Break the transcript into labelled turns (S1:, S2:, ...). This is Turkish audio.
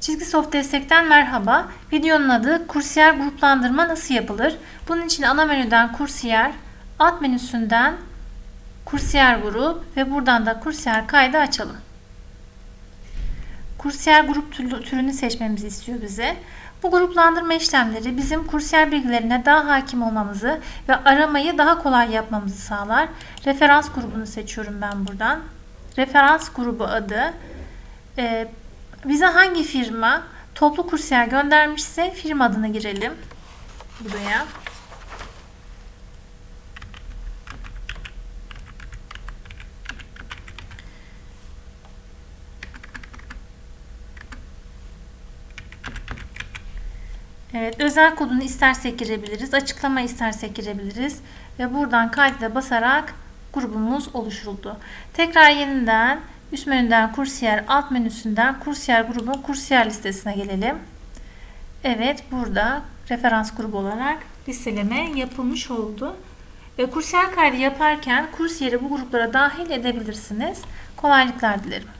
S1: Çizgi Soft Destek'ten merhaba. Videonun adı Kursiyer gruplandırma nasıl yapılır? Bunun için ana menüden Kursiyer, alt menüsünden Kursiyer grup ve buradan da Kursiyer kaydı açalım. Kursiyer grup türünü seçmemizi istiyor bize. Bu gruplandırma işlemleri bizim kursiyer bilgilerine daha hakim olmamızı ve aramayı daha kolay yapmamızı sağlar. Referans grubunu seçiyorum ben buradan. Referans grubu adı e, bize hangi firma toplu kursiyer göndermişse firma adını girelim buraya. Evet, özel kodunu istersek girebiliriz, açıklama istersek girebiliriz ve buradan kayda basarak grubumuz oluşturuldu. Tekrar yeniden üst menüden kursiyer, alt menüsünden kursiyer grubun kursiyer listesine gelelim. Evet, burada referans grubu olarak listeleme yapılmış oldu. Ve kursiyer kaydı yaparken kursiyeri bu gruplara dahil edebilirsiniz. Kolaylıklar dilerim.